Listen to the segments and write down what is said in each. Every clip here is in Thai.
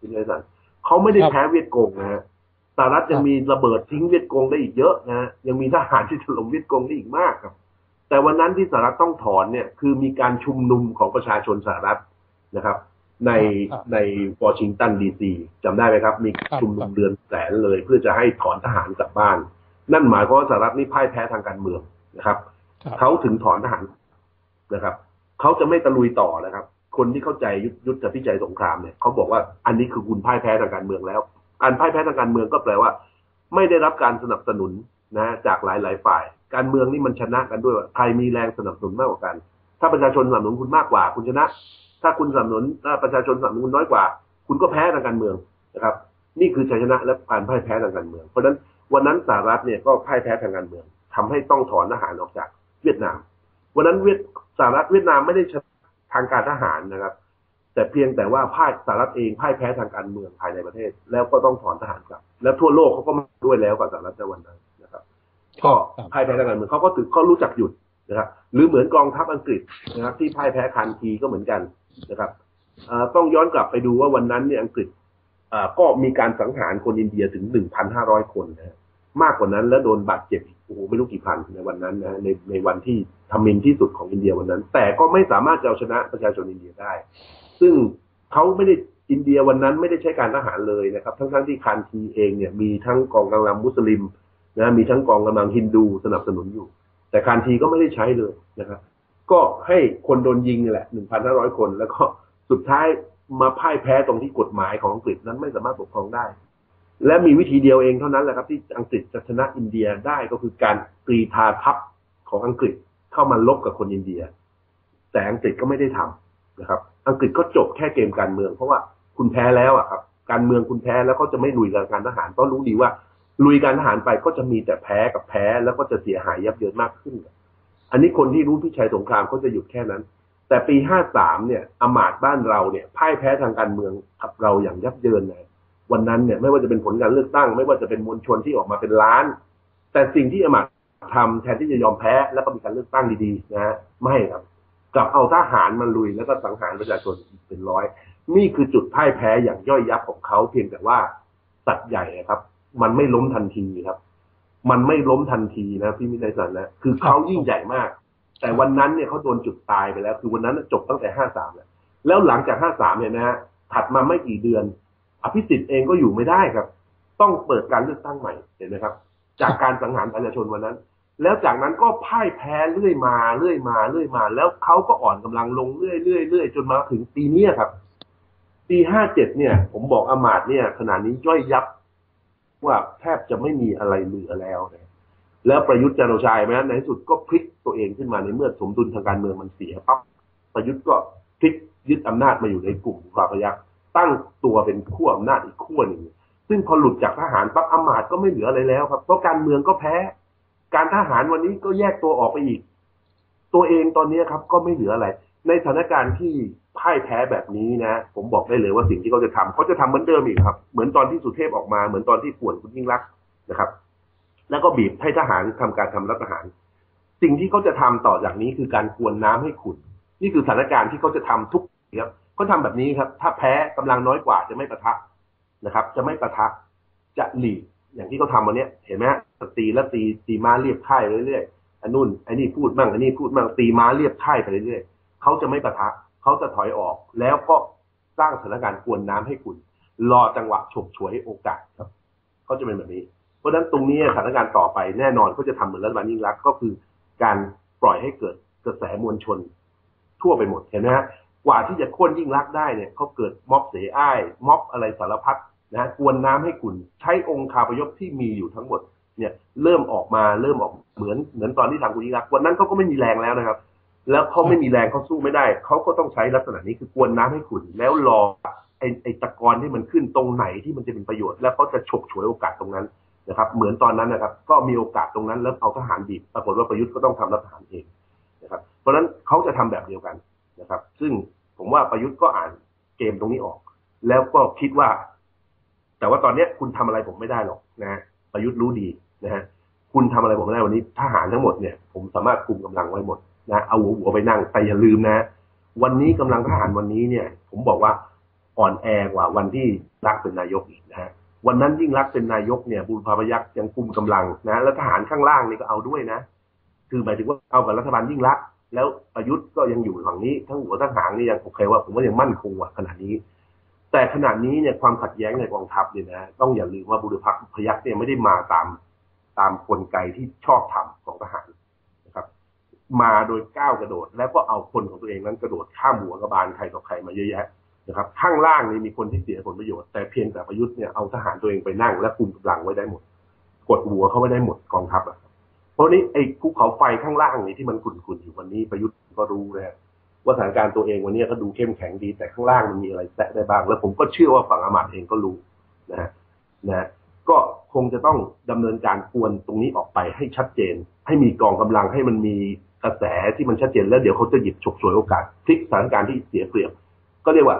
คุณไอสันเขาไม่ได้แพ้เวียดกงนะฮะสหรัฐยังมีระเบิดทิ้งเวียดกงได้อีกเยอะนะฮะยังมีทหารที่ถล่มเวียดกงได้อีกมากครับ แต่วันนั้นที่สหรัฐต้องถอนเนี่ยคือมีการชุมนุมของประชาชนสหรัฐนะครับ ในในวอชิงตันดีซีจำได้ไหมครับ มีชุมนุมเดือนแสนเลย เพื่อจะให้ถอนทหารกลับบ้าน นั่นหมายความว่าสหรัฐนี่พ่ายแพ้ทางการเมืองนะครับเขาถึงถอนทหารนะครับเขาจะไม่ตะลุยต่อนะครับ คนที่เข้าใจยุทธพิจัยสงครามเนี่ยเขาบอกว่าอันนี้คือคุณพ่ายแพ้ทางการเมืองแล้ว การพ่ายแพ้ทางการเมืองก็แปลว่า ไม่ได้รับการสนับสนุนนะจากหลายหลายฝ่าย การเมืองนี่มันชนะกันด้วยว่าใครมีแรงสนับสนุนมากกว่ากัน ถ้าประชาชนสนับสนุนคุณมากกว่า คุณชนะ ถ้าคุณสนับสนุนถ้าประชาชนสนับสนุนน้อยกว่า คุณก็แพ้ทางการเมืองนะครับ นี่คือชัยชนะและการพ่ายแพ้ทางการเมือง เพราะฉะนั้นวันนั้นสหรัฐเนี่ยก็พ่ายแพ้ทางการเมืองทำให้ต้องถอนทหารออกจากเวียดนาม วันนั้นเวียดสหรัฐเวียดนามไม่ได้ชนะางการทหารนะครับ แต่เพียงแต่ว่าพ่ายสหรัฐเองพ่ายแพ้ทางการเมืองภายในประเทศ แล้วก็ต้องถอนทหารกลับ แล้วทั่วโลกเขาก็มาด้วยแล้วกับสหรัฐในวันนั้นนะครับก็พ่ายแพ้ทางการเมืองเขาก็ถือเขารู้จักหยุดนะครับหรือเหมือนกองทัพอังกฤษนะครับ ที่พ่ายแพ้คานทีก็เหมือนกันนะครับต้องย้อนกลับไปดูว่าวันนั้นเนี่ยอังกฤษก็มีการสังหารคนอินเดียถึง1,500คนนะ มากกว่านั้น แล้วโดนบาดเจ็บโอ้โหไม่รู้กี่พันในวันนั้นนะในในวันที่ทำมินที่สุดของอินเดียวันนั้น แต่ก็ไม่สามารถจะเอาชนะประชาชนอินเดียได้ ซึ่งเขาไม่ได้อินเดียวันนั้นไม่ได้ใช้การทหารเลยนะครับ ทั้งทั้งที่คานทีเองเนี่ยมีทั้งกองกำลังมุสลิมนะมีทั้งกองกำลังฮินดูสนับสนุนอยู่ แต่คานทีก็ไม่ได้ใช้เลยนะครับ ก็ให้คนโดนยิงนี่แหละ1,500คน แล้วก็สุดท้ายมาพ่ายแพ้ตรงที่กฎหมายของอังกฤษนั้นไม่สามารถปกครองได้ และมีวิธีเดียวเองเท่านั้นแหละครับ ที่อังกฤษจะชนะอินเดียได้ก็คือการกรีธาทัพของอังกฤษเข้ามาลบกับคนอินเดีย แต่อังกฤษก็ไม่ได้ทำนะครับ อังกฤษก็จบแค่เกมการเมือง เพราะว่าคุณแพ้แล้วอะครับ การเมืองคุณแพ้แล้วก็จะไม่ลุยกับการทหารเพราะรู้ดีว่าลุยการทหารไปก็จะมีแต่แพ้กับแพ้แล้วก็จะเสียหายยับเยินมากขึ้น อันนี้คนที่รู้พิชัยสงครามเขาจะหยุดแค่นั้น แต่ปีห้าสามเนี่ยอมาตบ้านเราเนี่ยพ่ายแพ้ทางการเมืองกับเราอย่างยับเยินเลย วันนั้นเนี่ยไม่ว่าจะเป็นผลการเลือกตั้ง ไม่ว่าจะเป็นมวลชนที่ออกมาเป็นล้าน แต่สิ่งที่อมาตทำแทนที่จะยอมแพ้แล้วก็มีการเลือกตั้งดีๆนะฮะไม่ครับกลับเอาทหารมาลุยแล้วก็สังหารประชาชนเป็นร้อย นี่คือจุดพ่ายแพ้อย่างย่อยยับของเขาเพียงแต่ว่าสัตว์ใหญ่ครับ มันไม่ล้มทันทีครับ มันไม่ล้มทันทีนะพี่มิตรสันนะคือเขายิ่งใหญ่มาก แต่วันนั้นเนี่ยเขาโดนจุดตายไปแล้ว คือวันนั้นจบตั้งแต่ห้าสามแล้วแล้วหลังจากห้าสามเนี่ยนะฮะถัดมาไม่กี่เดือน อภิสิทธิ์เองก็อยู่ไม่ได้ครับ ต้องเปิดการเลือกตั้งใหม่เห็นไหมครับ จากการสังหารประชาชนวันนั้น แล้วจากนั้นก็พ่ายแพ้เรื่อยมาเรื่อยมาเรื่อยมา แล้วเขาก็อ่อนกำลังลงเรื่อยเรื่อยเรื่อยจนมาถึงปีนี้ครับ ปีห้าเจ็ดเนี่ย ผมบอกอามาตเนี่ยขนาดนี้ย่อยยับว่าแทบจะไม่มีอะไรเหลือแล้วนะแล้วประยุทธ์จันโอชาไหมในที่สุดก็พลิกตัวเองขึ้นมาในเมื่อสมดุลทางการเมืองมันเสียปั๊บประยุทธ์ก็พลิกยึดอำนาจมาอยู่ในกลุ่มกาพยัก ตั้งตัวเป็นขั้วอำนาจอีกขั้วหนึ่งซึ่งพอหลุดจากทหารปั๊บอำมาตย์ก็ไม่เหลืออะไรแล้วครับ เพราะการเมืองก็แพ้ การทหารวันนี้ก็แยกตัวออกไปอีก ตัวเองตอนนี้ครับ ก็ไม่เหลืออะไร ในสถานการณ์ที่พ่ายแพ้แบบนี้นะ ผมบอกได้เลยว่าสิ่งที่เขาจะทำเขาจะทำเหมือนเดิมอีกครับ เหมือนตอนที่สุเทพออกมา เหมือนตอนที่ป่วนคุณยิ่งรักนะครับ แล้วก็บีบให้ทหารทำการทำรัฐประหาร สิ่งที่เขาจะทำต่อจากนี้คือการกวนน้ำให้ขุ่นนี่คือสถานการณ์ที่เขาจะทำทุกครับ เขาทาแบบนี้ครับ ถ้าแพ้กำลังน้อยกว่าจะไม่ประทะนะครับ จะไม่ประทะจะหลีกอย่างที่เขาทาวันนี้เห็นไหมฮะตีแล้วตีตีม้าเรียบค่ายเรื่อยๆอันนู่นไอ้นี่พูดมั่งอันนี้พูดมั่งตีม้าเรียบค่ายไปเรื่อยๆเขาจะไม่ประทะเขาจะถอยออก แล้วก็สร้างสถานการณ์กวนน้ำให้คุณ รอจังหวะฉกฉวยโอกาสครับเขาจะเป็นแบบนี้ เพราะฉะนั้นตรงนี้สถานการณ์ต่อไปแน่นอนเขาจะทำเหมือนรัฐบาลยิ่งรักก็คือการปล่อยให้เกิดกระแสมวลชน ทั่วไปหมดเห็นไหมฮะ กว่าที่จะค้นยิ่งรักได้เนี่ยเขาเกิดม็อบเสอ้าย ม็อบอะไรสารพัดนะกวนน้ำให้ขุนใช้องค์คาพยพที่มีอยู่ทั้งหมดเนี่ยเริ่มออกมาเริ่มออกเหมือนเหมือนตอนที่ทางคุณยิ่งรักวันนั้นเขาก็ไม่มีแรงแล้วนะครับ แล้วเขาไม่มีแรงเขาสู้ไม่ได้เขาก็ต้องใช้ลักษณะนี้คือกวนน้ำให้ขุนแล้วรอไอไอตะกอนที่มันขึ้นตรงไหนที่มันจะเป็นประโยชน์ แล้วเขาจะฉกฉวยโอกาสตรงนั้นนะครับ เหมือนตอนนั้นนะครับ ก็มีโอกาสตรงนั้น แล้วเอาทหารบีบปรากฏว่าประยุทธ์ก็ต้องทำรัฐประหารเองนะครับ เพราะฉะนั้นเขาจะทำแบบเดียวกันนะครับ ซึ่ง ผมว่าประยุทธ์ก็อ่านเกมตรงนี้ออก แล้วก็คิดว่า แต่ว่าตอนเนี้ยคุณทำอะไรผมไม่ได้หรอกนะฮะประยุทธ์รู้ดีนะฮะคุณทำอะไรผมไม่ได้วันนี้ทหารทั้งหมดเนี่ยผมสามารถคุมกำลังไว้หมดนะเอาหัวหัวไปนั่งแต่อย่าลืมนะ วันนี้กำลังทหารวันนี้เนี่ย ผมบอกว่าอ่อนแอกว่า วันที่รักเป็นนายกอีกนะฮะวันนั้นยิ่งรักเป็นนายกเนี่ยบุญพาพยักษ์ยังกุมกำลังนะ แล้วทหารข้างล่างนี่ก็เอาด้วยนะ คือหมายถึงว่าเอากับรัฐบาลยิ่งรัก แล้วประยุทธ์ก็ยังอยู่ฝั่งนี้ ทั้งหัวทั้งหางนี่ยังโอเคว่า ผมว่ายังมั่นคงขนาดนี้ แต่ขณะนี้เนี่ยความขัดแย้งในกองทัพเนี่ยนะต้องอย่าลืมว่าบุรพพยักษ์เนี่ยไม่ได้มาตามตามกลไกที่ชอบทำของทหารนะครับ มาโดยก้าวกระโดด แล้วก็เอาคนของตัวเองนั้นกระโดดข้ามหัวกระบาลใครต่อใครมาเยอะแยะนะครับ ข้างล่างนี่มีคนที่เสียผลประโยชน์แต่เพียงแต่ประยุทธ์เนี่ยเอาทหารตัวเองไปนั่ง และคุมกำลังไว้ได้หมด กดหัวเขาไว้ได้หมดกองทัพอะ เพราะนี้ไอ้ภูเขาไฟข้างล่างนี่ที่มันขุ่นๆอยู่วันนี้ประยุทธ์ก็รู้นะว่าสถานการณ์ตัวเองวันนี้ก็ดูเข้มแข็งดี แต่ข้างล่างมันมีอะไรแตะได้บ้าง แล้วผมก็เชื่อว่าฝั่งอามาตย์เองก็รู้นะฮะนะก็คงจะต้องดำเนินการกวนตรงนี้ออกไปให้ชัดเจน ให้มีกองกำลังให้มันมีกระแสที่มันชัดเจนแล้วเดี๋ยวเขาจะหยิบฉกฉวยโอกาสพลิกสถานการณ์ที่เสียเปรียบ ก็เรียกว่า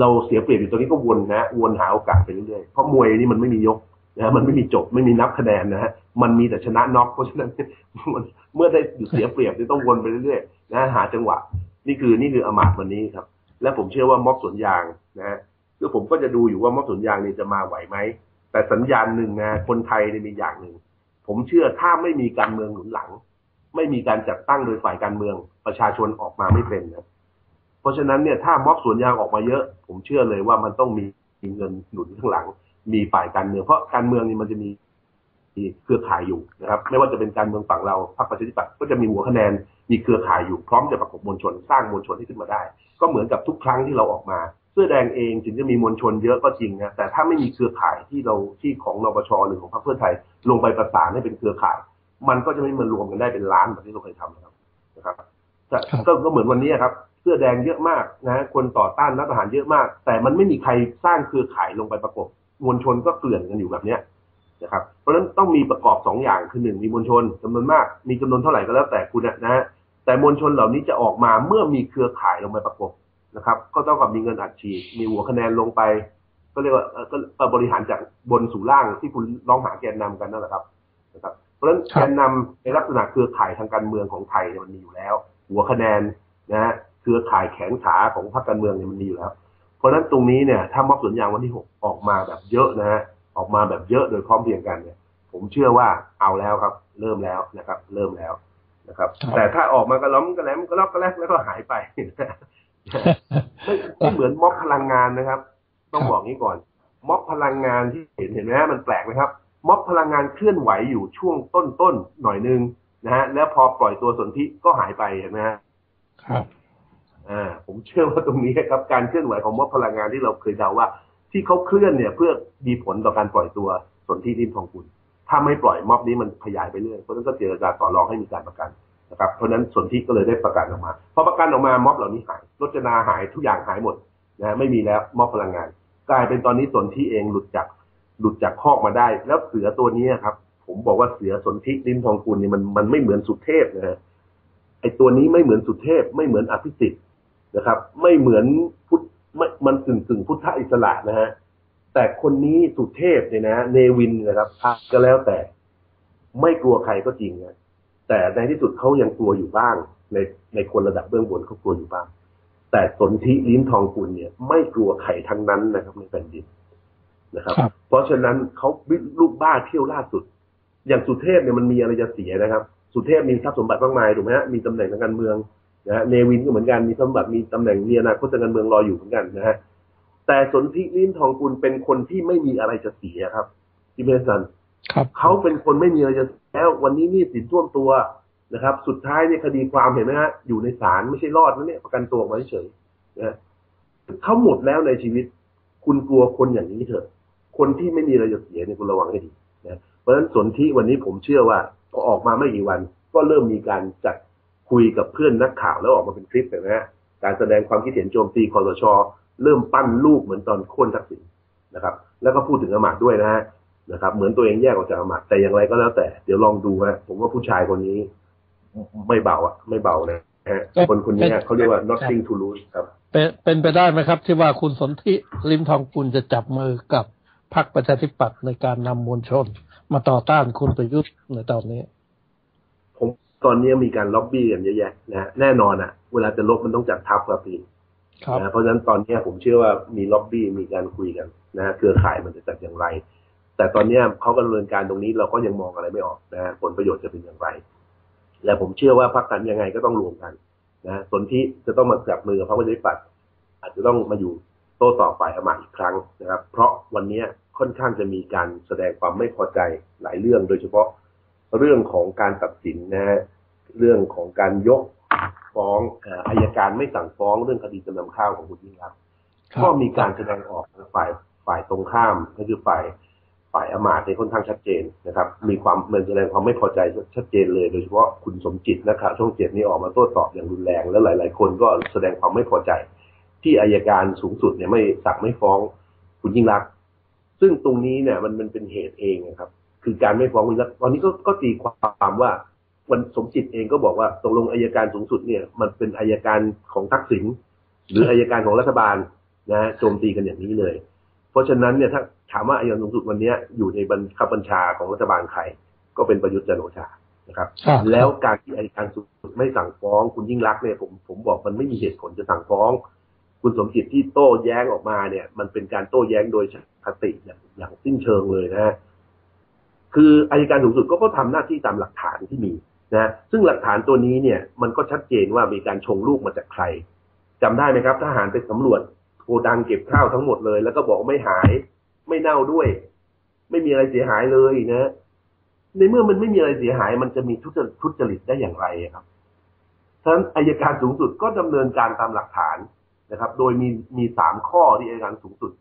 เราเสียเปรียบอยู่ตรงนี้ก็วนนะวนหาโอกาสไปเรื่อยๆเพราะมวยนี่มันไม่มียก นะมันไม่มีจบไม่มีนับคะแนนนะฮะมันมีแต่ชนะน็อกเพราะฉะนั้นเมื่อได้เสียเปรียบต้องวนไปเรื่อยๆนะหาจังหวะ นี่คือนี่คืออมาตวันนี้ครับ และผมเชื่อว่าม็อบสวนยางนะฮะคือผมก็จะดูอยู่ว่าม็อบสวนยางนี่จะมาไหวไหมแต่สัญญาณหนึ่งนะคนไทยเนี่ยมีอย่างหนึ่งผมเชื่อถ้าไม่มีการเมืองหนุนหลัง ไม่มีการจัดตั้งโดยฝ่ายการเมืองประชาชนออกมาไม่เป็นนะเพราะฉะนั้นเนี่ยถ้าม็อบสวนยางออกมาเยอะ ผมเชื่อเลยว่ามันต้องมีเงินหนุนข้างหลัง มีฝ่ายการเมือง เพราะการเมืองนี่มันจะมีเครือข่ายอยู่นะครับ ไม่ว่าจะเป็นการเมืองฝั่งเราพรรคประชาธิปัตย์ก็จะมีหัวคะแนนมีเครือข่ายอยู่พร้อมจะประกบมวลชนสร้างมวลชนให้ขึ้นมาได้ ก็เหมือนกับทุกครั้งที่เราออกมา เสื้อแดงเองถึงจะมีมวลชนเยอะก็จริงนะแต่ถ้าไม่มีเครือข่ายที่เราที่ของนปชหรือของพรรคเพื่อไทยลงไปประสานให้เป็นเครือข่าย มันก็จะไม่มารวมกันได้เป็นล้านแบบที่เราเคยทำนะครับนะครับก็ก็เหมือนวันนี้ครับเสื้อแดงเยอะมากนะคนต่อต้านรัฐประหารเยอะมาก แต่มันไม่มีใครสร้างเครือข่ายลงไปประกบ มวลชนก็เกลื่อนกันอยู่แบบเนี้ยนะครับ เพราะฉะนั้นต้องมีประกอบสองอย่างคือหนึ่งมีมวลชนจำนวนมาก มีจำนวนเท่าไหร่ก็แล้วแต่คุณนะฮะแต่มวลชนเหล่านี้จะออกมาเมื่อมีเครือข่ายลงไปประกบนะครับ ก็ต้องกับมีเงินอัดฉีดมีหัวคะแนนลงไป ก็เรียกว่าก็บริหารจากบนสู่ล่างที่คุณร้องหาแกนนำกันนั่นแหละครับนะครับ เพราะฉะนั้นแกนนำในลักษณะเครือข่ายทางการเมืองของไทยมันมีอยู่แล้ว หัวคะแนนนะฮะเครือข่ายแข็งขาของพรรคการเมืองเนี่ยมันมีอยู่แล้ว เพราะฉะนั้นตรงนี้เนี่ยถ้ามอบสวนยางวันที่หกออกมาแบบเยอะนะฮะออกมาแบบเยอะโดยพร้อมเพรียงกันเนี่ย ผมเชื่อว่าเอาแล้วครับ เริ่มแล้วนะครับ เริ่มแล้วนะครับ แต่ถ้าออกมากระล้อมกระแหลมกระลอกกระแลกแล้วก็หายไปไม่ไม่เหมือนม็อบพลังงานนะครับ ต้องบอกนี้ก่อน ม็อบพลังงานที่เห็นเห็นไหมฮะมันแปลกไหมครับ ม็อบพลังงานเคลื่อนไหวอยู่ช่วงต้นๆหน่อยนึงนะฮะแล้วพอปล่อยตัวสนธิก็หายไปเห็นไหมฮะครับ อ่าผมเชื่อว่าตรงนี้ครับการเคลื่อนไหวของม็อบพลังงานที่เราเคยเดาว่า ที่เขาเคลื่อนเนี่ยเพื่อมีผลต่อการปล่อยตัวสนธิริมทองกุลถ้าไม่ปล่อยม็อบนี้มันขยายไปเรื่อยเพราะนั้นก็เจรจาต่อรองให้มีการประกันนะครับเพราะนั้นสนธิก็เลยได้ประกันออกมาพอประกันออกมาม็อบเหล่านี้หายรจนาหายทุกอย่างหายหมดนะไม่มีแล้วม็อบพลังงาน กลายเป็นตอนนี้สนธิเองหลุดจากหลุดจากคอกมาได้ แล้วเสือตัวนี้ครับ ผมบอกว่าเสือสนธิริมทองกุลนี่มันมันไม่เหมือนสุเทพนะฮะไอตัวนี้ไม่เหมือนสุเทพไม่เหมือนอภิสิทธิ์ นะครับ ไม่เหมือนพุทธมันกึ่งกึ่งพุทธอิสระนะฮะแต่คนนี้สุเทพเนี่ยนะเนวินนะครับก็แล้วแต่ ไม่กลัวใครก็จริงนะแต่ในที่สุดเขายังกลัวอยู่บ้าง ในในคนระดับเบื้องบนเขากลัวอยู่บ้าง แต่สนธิลิ้มทองกุลเนี่ย ไม่กลัวใครทั้งนั้นนะครับในแผ่นดินนะครับ เพราะฉะนั้นเขาลูกบ้าเที่ยวล่าสุด อย่างสุเทพเนี่ยมันมีอะไรจะเสียนะครับ สุเทพมีทรัพย์สมบัติมากมายถูกไหมฮะมีตำแหน่งทางการเมือง นะฮะเนวินก็เหมือนกันมีสมบัติมีตำแหน่งมีอนาคตทางการเมืองรออยู่เหมือนกันนะฮะแต่สนธิลิ้มทองกุลเป็นคนที่ไม่มีอะไรจะเสียครับที่เพสันครับเขาเป็นคนไม่มีอะไรจะแล้ววันนี้นี่สินท่วมตัวนะครับ สุดท้ายเนี่ยคดีความเห็นไหมฮะอยู่ในศาลไม่ใช่รอดนะเนี่ยประกันตัวออกมาเฉยๆนะเขาหมดแล้วในชีวิต คุณกลัวคนอย่างนี้เถอะ คนที่ไม่มีอะไรจะเสียเนี่ยคุณระวังให้ดีนะเพราะฉะนั้นสนธิวันนี้ผมเชื่อว่าพอออกมาไม่กี่วัน ก็เริ่มมีการจัด คุยกับเพื่อนนักข่าวแล้วออกมาเป็นคลิปเห็นไหมฮะการแสดงความคิดเห็นโจมตีคอสช เริ่มปั้นลูกเหมือนตอนโค่นทักษิณนะครับ แล้วก็พูดถึงอมาตย์ด้วยนะฮะนะครับ เหมือนตัวเองแยกออกจากอมาตย์แต่อย่างไรก็แล้วแต่เดี๋ยวลองดูฮะผมว่าผู้ชายคนนี้ไม่เบาอะ ไม่เบานะฮะคนคนนี้เขาเรียกว่า nothing to lose ครับ เป็นเป็นไปได้ไหมครับ ที่ว่าคุณสนธิริมทองกุลจะจับมือกับพรรคประชาธิปัตย์ในการนำมวลชน มาต่อต้านคุณประยุทธ์ในตอนนี้ผม ตอนนี้มีการล็อบบี้กันเยอะแยะนะฮะแน่นอนอะ เวลาจะลบมันต้องจัดทัพครับพี่ครับนะเพราะฉะนั้นตอนเนี้ยผมเชื่อว่ามีล็อบบี้มีการคุยกันนะฮะเครือข่ายมันจะจัดอย่างไร แต่ตอนเนี้ยเขาก็ดำเนินการตรงนี้เราก็ยังมองอะไรไม่ออกนะฮะผลประโยชน์จะเป็นอย่างไร และผมเชื่อว่าพรรคการยังไงก็ต้องรวมกันนะสนที่จะต้องมาจับมือกับพรรคประชาธิปัตย์อาจจะต้องมาอยู่โต้ตอบฝ่ายอำมาตย์อีกครั้งนะครับ เพราะวันเนี้ยค่อนข้างจะมีการแสดงความไม่พอใจหลายเรื่องโดยเฉพาะ เรื่องของการตัดสินนะฮะเรื่องของการยกฟ้องเอ่ออายการไม่สั่งฟ้องเรื่องคดีจำนำข้าวของคุณยิ่งรักษณ์ครับก็มีการแสดงออกทางฝ่ายฝ่ายตรงข้ามก็คือฝ่ายฝ่ายอำมาตย์ในยค่อนข้างชัดเจนนะครับ มีความมันแสดงความไม่พอใจชัดเจนเลย โดยเฉพาะคุณสมจิตนะครับช่องเจ็ดนี่ออกมาโต้ตอบอย่างรุนแรง และหลาย ๆ คนก็แสดงความไม่พอใจ ที่อายการสูงสุดเนี่ยไม่สั่งไม่ฟ้องคุณยิ่งรักษณ์ซึ่งตรงนี้เนี่ยมันมันเป็นเหตุเองนะครับ คือการไม่ฟ้องคุณยิ่งรักษณ์ตอนนี้ก็ก็ตีความว่าวันสมจิตเองก็บอกว่าตกลงอายการสูงสุดเนี่ย มันเป็นอายการของทักษิณหรืออายการของรัฐบาลนะฮะโจมตีกันอย่างนี้เลย เพราะฉะนั้นเนี่ยถ้าถามว่าอายการสูงสุดวันเนี้ยอยู่ในบังคับบัญชาของรัฐบาลใครก็เป็นประยุทธ์จันทร์โอชานะครับครับ แล้วการที่อายการสูงสุดไม่สั่งฟ้องคุณยิ่งรักษณ์เนี่ยผมผมบอกมันไม่มีเหตุผลจะสั่งฟ้อง คุณสมจิตที่โต้แย้งออกมาเนี่ย มันเป็นการโต้แย้งโดยคติอย่างอย่างสิ้นเชิงเลยนะฮะ คืออายการสูงสุดก็ก็ทำหน้าที่ตามหลักฐานที่มีนะซึ่งหลักฐานตัวนี้เนี่ยมันก็ชัดเจนว่ามีการชงลูกมาจากใครจำได้ไหมครับทหารไปสำรวจโกดังเก็บข้าวทั้งหมดเลย แล้วก็บอกไม่หาย ไม่เน่าด้วย ไม่มีอะไรเสียหายเลยนะ ในเมื่อมันไม่มีอะไรเสียหาย มันจะมีทุจริตทุจริตได้อย่างไรครับฉะนั้นอายการสูงสุดก็ดำเนินการตามหลักฐานนะครับ โดยมีมีสามข้อที่อายการสูงสุด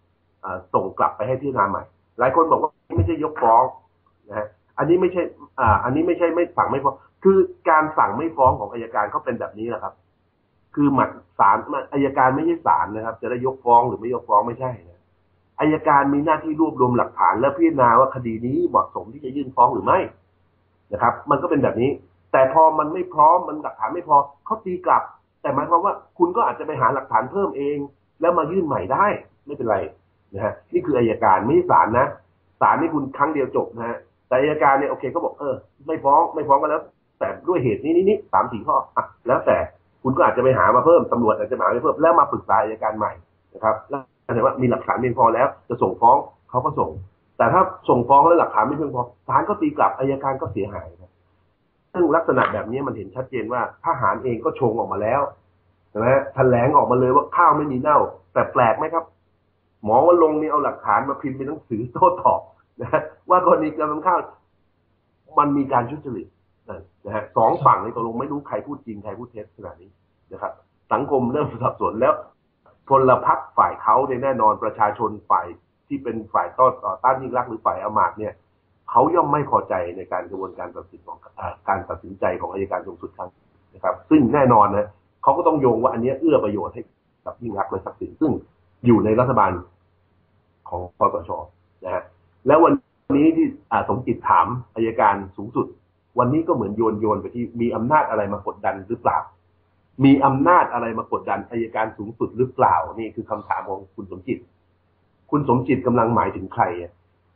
ส่งกลับไปให้พิจารณาใหม่ หลายคนบอกว่าไม่ใช่ยกฟ้อง นะฮะอันนี้ไม่ใช่ อ่า อันนี้ไม่ใช่ไม่สั่งไม่ฟ้อง คือการสั่งไม่ฟ้องของอายการเขาเป็นแบบนี้แหละครับ คือหมัดศาลอายการไม่ใช่ศาลนะครับ จะได้ยกฟ้องหรือไม่ยกฟ้องไม่ใช่นะอายการมีหน้าที่รวบรวมหลักฐาน และพิจารณาว่าคดีนี้เหมาะสมที่จะยื่นฟ้องหรือไม่นะครับ มันก็เป็นแบบนี้ แต่พอมันไม่พร้อมมันหลักฐานไม่พอเขาตีกลับ แต่หมายความว่าคุณก็อาจจะไปหาหลักฐานเพิ่มเอง แล้วมายื่นใหม่ได้ ไม่เป็นไรนะฮะนี่คืออายการไม่ใช่ศาลนะศาลนี่คุณครั้งเดียวจบนะฮะ แต่อายการเนี่ยโอเคก็บอกเออไม่ฟ้องไม่ฟ้องก็แล้ว แต่ด้วยเหตุนี้นี้นี้สามสี่ข้ออะแล้วแต่คุณก็อาจจะไปหามาเพิ่มตำรวจอาจจะหามาเพิ่มแล้วมาปรึกษาอายการใหม่นะครับ แล้วแต่ว่ามีหลักฐานเพียงพอแล้ว จะส่งฟ้องเขาก็ส่ง แต่ถ้าส่งฟ้องแล้วหลักฐานไม่เพียงพอศาลก็ตีกลับอายการก็เสียหายครับซึ่งลักษณะแบบนี้มันเห็นชัดเจนว่าทหารเองก็ชงออกมาแล้วใช่ไหมแถลงออกมาเลยว่าข้าวไม่มีเน่า แต่แปลกไหมครับ หมอว่าลงนี่เอาหลักฐานมาพิมพ์เป็นหนังสือโต้ตอบ นะว่ากรณีการนำข้าวมันมีการทุจริตนะฮะสองฝั่งในตกลงไม่รู้ใครพูดจริงใครพูดเท็จขนาดนี้นะครับ สังคมเริ่มสับสนแล้วพลพรรคฝ่ายเขาเนี่ยแน่นอนประชาชนฝ่ายที่เป็นฝ่ายต้อต่อต้านยิ่งรักหรือฝ่ายอมาตเนี่ยเขาย่อมไม่พอใจในการกระบวนการตัดสินของอการตัดสินใจของอายการสูงสุดครั้งนะครับ ซึ่งแน่นอนนะเขาก็ต้องโยงว่าอันนี้เอื้อประโยชน์ให้กับยิ่งรักและทักษิณซึ่งอยู่ในรัฐบาลของคอสชนะฮะ แล้ววันนี้ที่สมจิตถามอายการสูงสุด วันนี้ก็เหมือนโยนโยนไปที่มีอำนาจอะไรมากดดันหรือเปล่า มีอำนาจอะไรมากดดันอายการสูงสุดหรือเปล่า นี่คือคำถามของคุณสมจิต คุณสมจิตกำลังหมายถึงใครอะ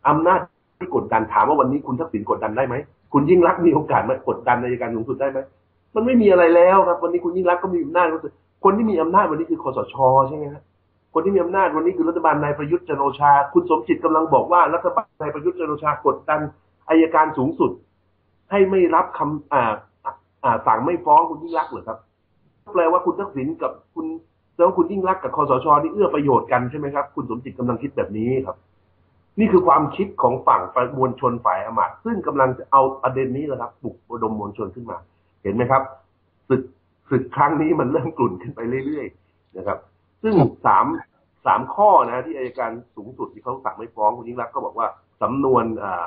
อำนาจที่กดดันถามว่าวันนี้คุณทักษิณกดดันได้ไหมคุณยิ่งรักมีโอกาสมากดดันอายการสูงสุดได้ไหมมันไม่มีอะไรแล้วครับ วันนี้คุณยิ่งรักก็มีอำนาจรู้สึกคนที่มีอำนาจวันนี้คือคอสชใช่ไหมครับ คนที่มีอำนาจวันนี้คือรัฐบาลนายประยุทธ์จันโอชา คุณสมจิตกำลังบอกว่ารัฐบาลนายประยุทธ์จันโอชากดดันอายการสูงสุด ให้ไม่รับคำอ่าอ่าสั่งไม่ฟ้องคุณยิ่งรักเหรอครับแปลว่าคุณทักษิณกับคุณแล้วาคุณยิ่งรักกับคอสชนี่เอื้อประโยชน์กันใช่ไหมครับ คุณสมจิตกำลังคิดแบบนี้ครับ นี่คือความคิดของฝั่งมวลชนฝ่ายอมาตย์ซึ่งกำลังจะเอาประเด็นนี้แหละครับปลุกระดมมวลชนขึ้นมา เห็นไหมครับศึกศึกครั้งนี้มันเริ่มกลุ่นขึ้นไปเรื่อยๆนะครับ ซึ่งสามสามข้อนะที่อายการสูงสุดที่เขาสั่งไม่ฟ้องคุณยิ่งรักก็บอกว่าสำนวนอ่า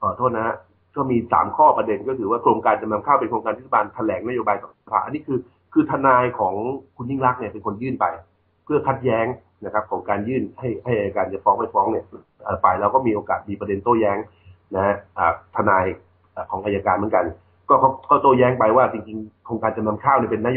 ขอโทษนะฮะก็มีสามข้อประเด็นก็คือว่าโครงการจำนำข้าวเป็นโครงการที่รัฐบาลแถลงนโยบายต่อสภาอันนี้คือ คือทนายของคุณยิ่งรักเนี่ยเป็นคนยื่นไป เพื่อคัดแย้งนะครับ ของการยื่นให้ให้อัยการจะฟ้องไม่ฟ้องเนี่ยฝ่ายเราก็มีโอกาสมีประเด็นโต้แย้งนะฮะทนายของอัยการเหมือนกัน ก็เขาเขาโต้แย้งไปว่าจริงๆโครงการจำนำข้าวเนี่ยเป็นนโย